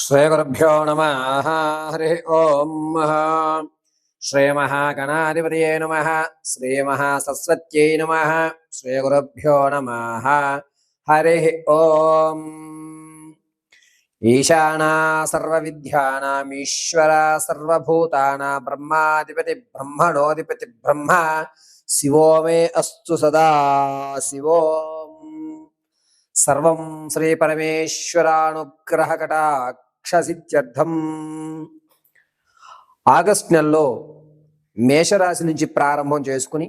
శ్రీగురుభ్యో నమ హరి ఓం శ్రీమహాగణాధిపతయే నమ శ్రీమహాసరస్వత్యై నమ శ్రీగురుభ్యో నమ హరి ఓం ఈశానా సర్వవిద్యానామీశ్వర సర్వభూతానా బ్రహ్మాధిపతి బ్రహ్మణోధిపతి బ్రహ్మ శివో మే అస్తు సదా శివోం సర్వం శ్రీ పరమేశ్వరానుగ్రహ రాక్షసిత్యర్థం. ఆగస్ట్ నెలలో మేషరాశి నుంచి ప్రారంభం చేసుకుని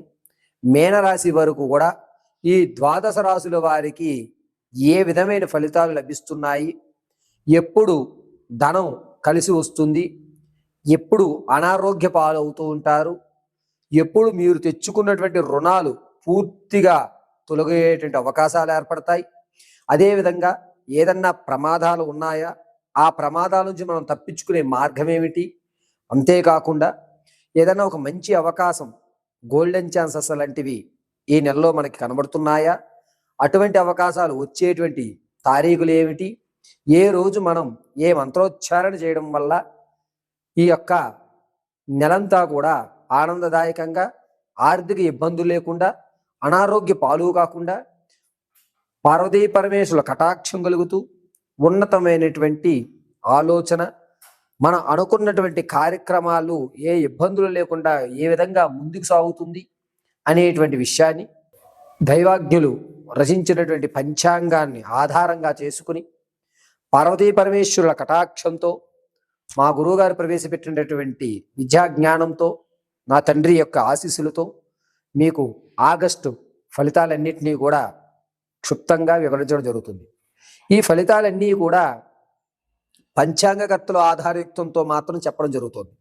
మేనరాశి వరకు కూడా ఈ ద్వాదశ రాశుల వారికి ఏ విధమైన ఫలితాలు లభిస్తున్నాయి? ఎప్పుడు ధనం కలిసి వస్తుంది? ఎప్పుడు అనారోగ్య పాలవుతూ ఉంటారు? ఎప్పుడు మీరు తెచ్చుకున్నటువంటి రుణాలు పూర్తిగా తొలగేటువంటి అవకాశాలు ఏర్పడతాయి? అదేవిధంగా ఏదన్నా ప్రమాదాలు ఉన్నాయా? ఆ ప్రమాదాల నుంచి మనం తప్పించుకునే మార్గం ఏమిటి అంతేకాకుండా ఏదైనా ఒక మంచి అవకాశం గోల్డెన్ ఛాన్సెస్ లాంటివి ఈ నెలలో మనకి కనబడుతున్నాయా? అటువంటి అవకాశాలు వచ్చేటువంటి తారీఖులు ఏమిటి? ఏ రోజు మనం ఏ మంత్రోచ్చారణ చేయడం వల్ల ఈ యొక్క నెలంతా కూడా ఆనందదాయకంగా ఆర్థిక ఇబ్బందులు లేకుండా అనారోగ్య పాలు కాకుండా పార్వతీ పరమేశ్వరుల కటాక్షం కలుగుతూ ఉన్నతమైనటువంటి ఆలోచన మనం అనుకున్నటువంటి కార్యక్రమాలు ఏ ఇబ్బందులు లేకుండా ఏ విధంగా ముందుకు సాగుతుంది అనేటువంటి విషయాన్ని దైవాజ్ఞులు రచించినటువంటి పంచాంగాన్ని ఆధారంగా చేసుకుని పార్వతీ పరమేశ్వరుల కటాక్షంతో మా గురువుగారు ప్రవేశపెట్టినటువంటి విద్యా జ్ఞానంతో నా తండ్రి యొక్క ఆశీస్సులతో మీకు ఆగస్టు ఫలితాలన్నింటినీ కూడా క్షుప్తంగా వివరించడం జరుగుతుంది. ఈ ఫలితాలన్నీ కూడా పంచాంగకర్తల ఆధారయుక్తంతో మాత్రం చెప్పడం జరుగుతుంది.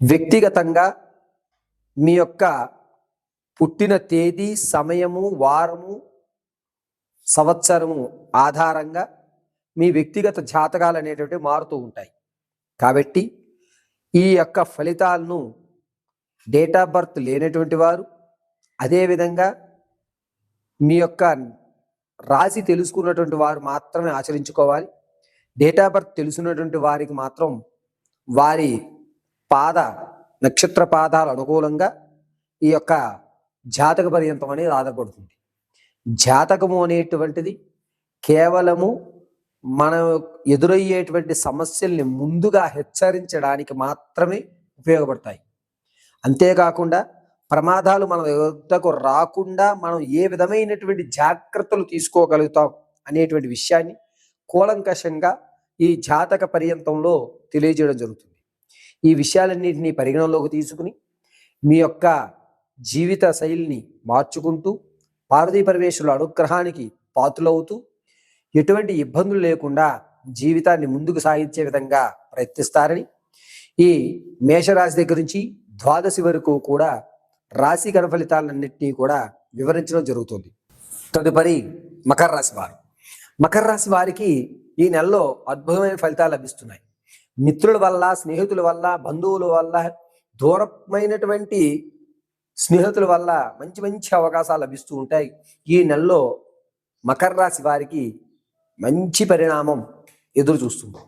వ్యక్తిగతంగా మీ యొక్క పుట్టిన తేదీ సమయము వారము సంవత్సరము ఆధారంగా మీ వ్యక్తిగత జాతకాలు అనేటువంటివి మారుతూ ఉంటాయి. కాబట్టి ఈ యొక్క ఫలితాలను డేట్ ఆఫ్ బర్త్ లేనటువంటి వారు అదేవిధంగా మీ యొక్క రాసి తెలుసుకున్నటువంటి వారు మాత్రమే ఆచరించుకోవాలి. డేట్ ఆఫ్ బర్త్ తెలుసున్నటువంటి వారికి మాత్రం వారి పాద నక్షత్ర పాదాలు అనుకూలంగా ఈ యొక్క జాతక పర్యంతం అనేది ఆధారపడుతుంది. జాతకము అనేటువంటిది కేవలము మన ఎదురయ్యేటువంటి సమస్యల్ని ముందుగా హెచ్చరించడానికి మాత్రమే ఉపయోగపడతాయి. అంతేకాకుండా ప్రమాదాలు మన వద్దకు రాకుండా మనం ఏ విధమైనటువంటి జాగ్రత్తలు తీసుకోగలుగుతాం అనేటువంటి విషయాన్ని కూలంకషంగా ఈ జాతక పర్యంతంలో తెలియజేయడం జరుగుతుంది. ఈ విషయాలన్నింటినీ పరిగణనలోకి తీసుకుని మీ యొక్క జీవిత శైలిని మార్చుకుంటూ పార్వతీ పరమేశ్వరుల అనుగ్రహానికి పాతులవుతూ ఎటువంటి ఇబ్బందులు లేకుండా జీవితాన్ని ముందుకు సాగించే విధంగా ప్రయత్నిస్తారని ఈ మేషరాశి దగ్గర నుంచి ద్వాదశి వరకు కూడా రాశి గణ ఫలితాలన్నింటినీ కూడా వివరించడం జరుగుతుంది. తదుపరి మకర రాశి వారు. మకర రాశి వారికి ఈ నెలలో అద్భుతమైన ఫలితాలు లభిస్తున్నాయి. మిత్రుల వల్ల స్నేహితుల వల్ల బంధువుల వల్ల దూరమైనటువంటి స్నేహితుల వల్ల మంచి మంచి అవకాశాలు లభిస్తూ ఉంటాయి. ఈ నెలలో మకర రాశి వారికి మంచి పరిణామం ఎదురు చూస్తుంది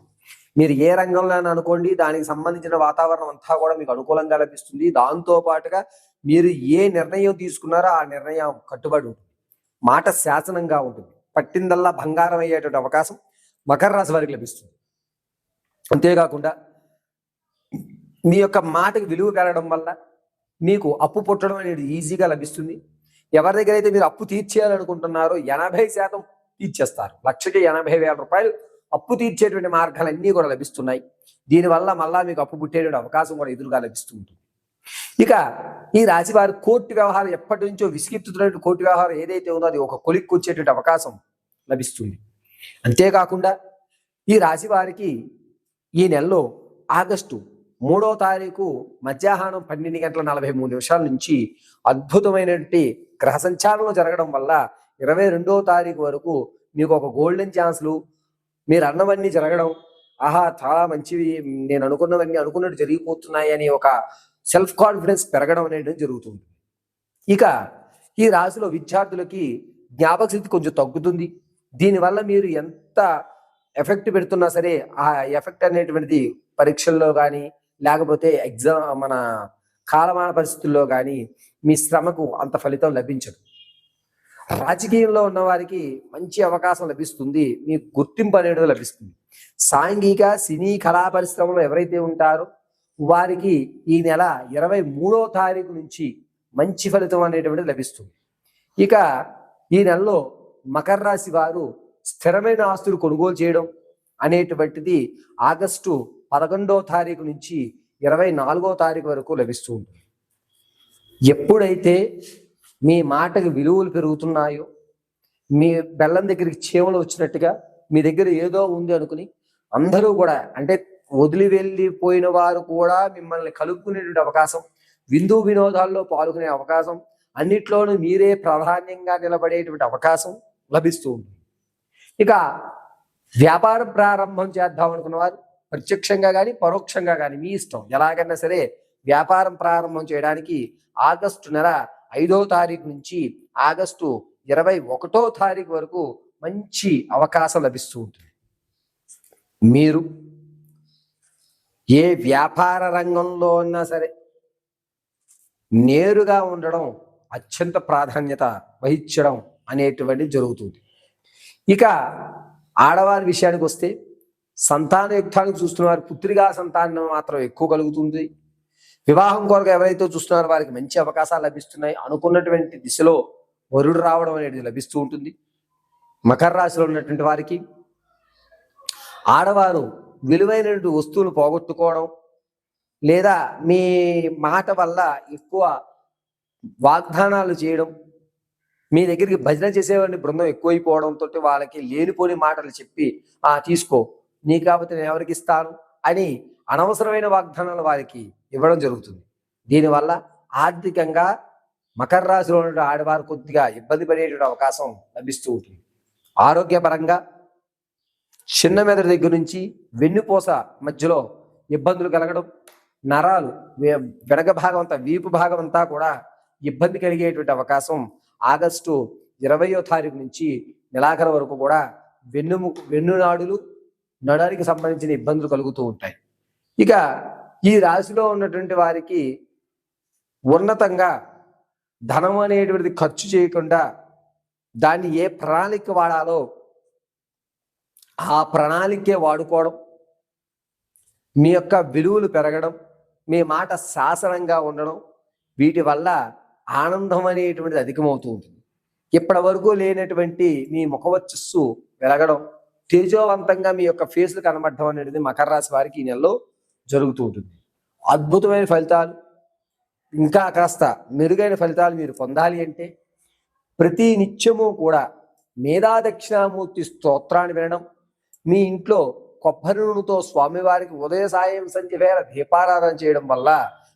మీరు ఏ రంగంలో అనుకోండి దానికి సంబంధించిన వాతావరణం అంతా కూడా మీకు అనుకూలంగా లభిస్తుంది. దాంతో పాటుగా మీరు ఏ నిర్ణయం తీసుకున్నారో ఆ నిర్ణయం కట్టుబడి ఉంటుంది. మాట శాసనంగా ఉంటుంది. పట్టిందల్లా బంగారం అయ్యేటువంటి అవకాశం మకర రాశి వారికి లభిస్తుంది. అంతేకాకుండా మీ యొక్క మాటకు విలువ పెరగడం వల్ల మీకు అప్పు పుట్టడం అనేది ఈజీగా లభిస్తుంది. ఎవరి దగ్గర అయితే మీరు అప్పు తీర్చేయాలనుకుంటున్నారో ఎనభై శాతం తీర్చేస్తారు. లక్షకి ఎనభై వేల రూపాయలు అప్పు తీర్చేటువంటి మార్గాలన్నీ కూడా లభిస్తున్నాయి. దీనివల్ల మళ్ళా మీకు అప్పు పుట్టేటువంటి అవకాశం కూడా ఎదురుగా లభిస్తూ ఉంటుంది. ఇక ఈ రాశి వారి కోర్టు వ్యవహారం ఎప్పటి నుంచో విసిగెత్తుతున్నటువంటి కోర్టు వ్యవహారం ఏదైతే ఉందో అది ఒక కొలిక్కి వచ్చేటువంటి అవకాశం లభిస్తుంది. అంతేకాకుండా ఈ రాశి వారికి ఈ నెలలో ఆగస్టు మూడో తారీఖు మధ్యాహ్నం పన్నెండు గంటల నలభై మూడు నిమిషాల నుంచి అద్భుతమైనటువంటి గ్రహ సంచారంలో జరగడం వల్ల ఇరవై రెండో తారీఖు వరకు మీకు ఒక గోల్డెన్ ఛాన్స్లు మీరు అన్నవన్నీ జరగడం ఆహా చాలా మంచివి నేను అనుకున్నవన్నీ అనుకున్నట్టు జరిగిపోతున్నాయి అని ఒక సెల్ఫ్ కాన్ఫిడెన్స్ పెరగడం అనేది జరుగుతుంది. ఇక ఈ రాశిలో విద్యార్థులకి జ్ఞాపక శక్తి కొంచెం తగ్గుతుంది. దీనివల్ల మీరు ఎంత ఎఫెక్ట్ పెడుతున్నా సరే ఆ ఎఫెక్ట్ అనేటువంటిది పరీక్షల్లో కానీ లేకపోతే ఎగ్జామ్ మన కాలమాన పరిస్థితుల్లో కానీ మీ శ్రమకు అంత ఫలితం లభించదు. రాజకీయంలో ఉన్న వారికి మంచి అవకాశం లభిస్తుంది మీ గుర్తింపు అనేది లభిస్తుంది. సాంఘిక సినీ కళా పరిశ్రమలో ఎవరైతే ఉంటారో వారికి ఈ నెల ఇరవై మూడో తారీఖు నుంచి మంచి ఫలితం అనేటువంటిది లభిస్తుంది. ఇక ఈ నెలలో మకర రాశి వారు స్థిరమైన ఆస్తులు కొనుగోలు చేయడం అనేటువంటిది ఆగస్టు పదకొండో తారీఖు నుంచి ఇరవై నాలుగో తారీఖు వరకు లభిస్తూ ఉంటుంది. ఎప్పుడైతే మీ మాటకి విలువలు పెరుగుతున్నాయో మీ బెల్లం దగ్గరికి చీమలు వచ్చినట్టుగా మీ దగ్గర ఏదో ఉంది అనుకుని అందరూ కూడా అంటే వదిలి వెళ్ళిపోయిన వారు కూడా మిమ్మల్ని కలుపుకునేటువంటి అవకాశం విందు వినోదాల్లో పాల్గొనే అవకాశం అన్నిట్లోనూ మీరే ప్రాధాన్యంగా నిలబడేటువంటి అవకాశం లభిస్తూ ఉంటుంది ఇక వ్యాపారం ప్రారంభం చేద్దాం అనుకున్న వారు ప్రత్యక్షంగా కానీ పరోక్షంగా కానీ మీ ఇష్టం. ఎలాగైనా సరే వ్యాపారం ప్రారంభం చేయడానికి ఆగస్టు నెల ఐదో తారీఖు నుంచి ఆగస్టు ఇరవై ఒకటో తారీఖు వరకు మంచి అవకాశం లభిస్తూ ఉంటుంది. మీరు ఏ వ్యాపార రంగంలో ఉన్నా సరే నేరుగా ఉండడం అత్యంత ప్రాధాన్యత వహించడం అనేటువంటిది జరుగుతుంది. ఇక ఆడవారి విషయానికి వస్తే సంతానయుక్తానికి చూస్తున్న వారి పుత్రిగా సంతానం మాత్రం ఎక్కువ కలుగుతుంది. వివాహం కొరకు ఎవరైతే చూస్తున్నారో వారికి మంచి అవకాశాలు లభిస్తున్నాయి అనుకున్నటువంటి దిశలో వరుడు రావడం అనేది లభిస్తూ ఉంటుంది. మకర రాశిలో ఉన్నటువంటి వారికి ఆడవారు విలువైనటువంటి వస్తువులు పోగొట్టుకోవడం లేదా మీ మాట వల్ల ఎక్కువ వాగ్దానాలు చేయడం మీ దగ్గరికి భజన చేసేవాడిని బృందం ఎక్కువైపోవడంతో వాళ్ళకి లేనిపోని మాటలు చెప్పి ఆ తీసుకో నీ కాబట్టి నేను ఎవరికి ఇస్తాను? అని అనవసరమైన వాగ్దానాలు వారికి ఇవ్వడం జరుగుతుంది. దీనివల్ల ఆర్థికంగా మకర రాశిలో ఉన్న ఆడవారు కొద్దిగా ఇబ్బంది పడేటువంటి అవకాశం లభిస్తూ ఉంటుంది. ఆరోగ్యపరంగా చిన్న మెదడు దగ్గర నుంచి వెన్నుపూస మధ్యలో ఇబ్బందులు కలగడం నరాలు వెనక భాగం అంతా వీపు భాగం అంతా కూడా ఇబ్బంది కలిగేటువంటి అవకాశం ఆగస్టు ఇరవయో తారీఖు నుంచి నెలాఖరు వరకు కూడా వెన్నుము వెన్నునాడులు నడానికి సంబంధించిన ఇబ్బందులు కలుగుతూ ఉంటాయి. ఇక ఈ రాశిలో ఉన్నటువంటి వారికి ఉన్నతంగా ధనం అనేటువంటిది ఖర్చు చేయకుండా దాన్ని ఏ ప్రణాళిక వాడాలో ఆ ప్రణాళికే వాడుకోవడం మీ యొక్క విలువలు పెరగడం మీ మాట శాసనంగా ఉండడం వీటి వల్ల ఆనందం అనేటువంటిది అధికమవుతూ ఉంటుంది. ఇప్పటి వరకు లేనటువంటి మీ ముఖవచ్చస్సు వెలగడం తేజోవంతంగా మీ యొక్క ఫేస్లు కనబడడం అనేది మకర రాశి వారికి ఈ నెలలో జరుగుతూ ఉంటుంది. అద్భుతమైన ఫలితాలు ఇంకా కాస్త మెరుగైన ఫలితాలు మీరు పొందాలి అంటే ప్రతి నిత్యము కూడా మేధా దక్షిణామూర్తి స్తోత్రాన్ని వినడం మీ ఇంట్లో కొబ్బరి నూనెతో స్వామివారికి ఉదయ సాయం సంధ్య వేళ దీపారాధన చేయడం వల్ల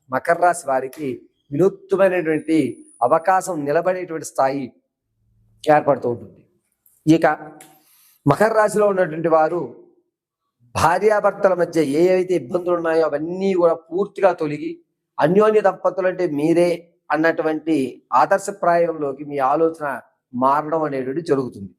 మకర రాశి వారికి వినూత్నమైనటువంటి అవకాశం నిలబడేటువంటి స్థాయి ఏర్పడుతూ ఉంటుంది. ఇక మకర రాశిలో ఉన్నటువంటి వారు భార్యాభర్తల మధ్య ఏ అయితే ఇబ్బందులు ఉన్నాయో అవన్నీ కూడా పూర్తిగా తొలగి అన్యోన్య దంపతులు అంటే మీరే అన్నటువంటి ఆదర్శప్రాయంలోకి మీ ఆలోచన మారడం అనేటువంటి జరుగుతుంది.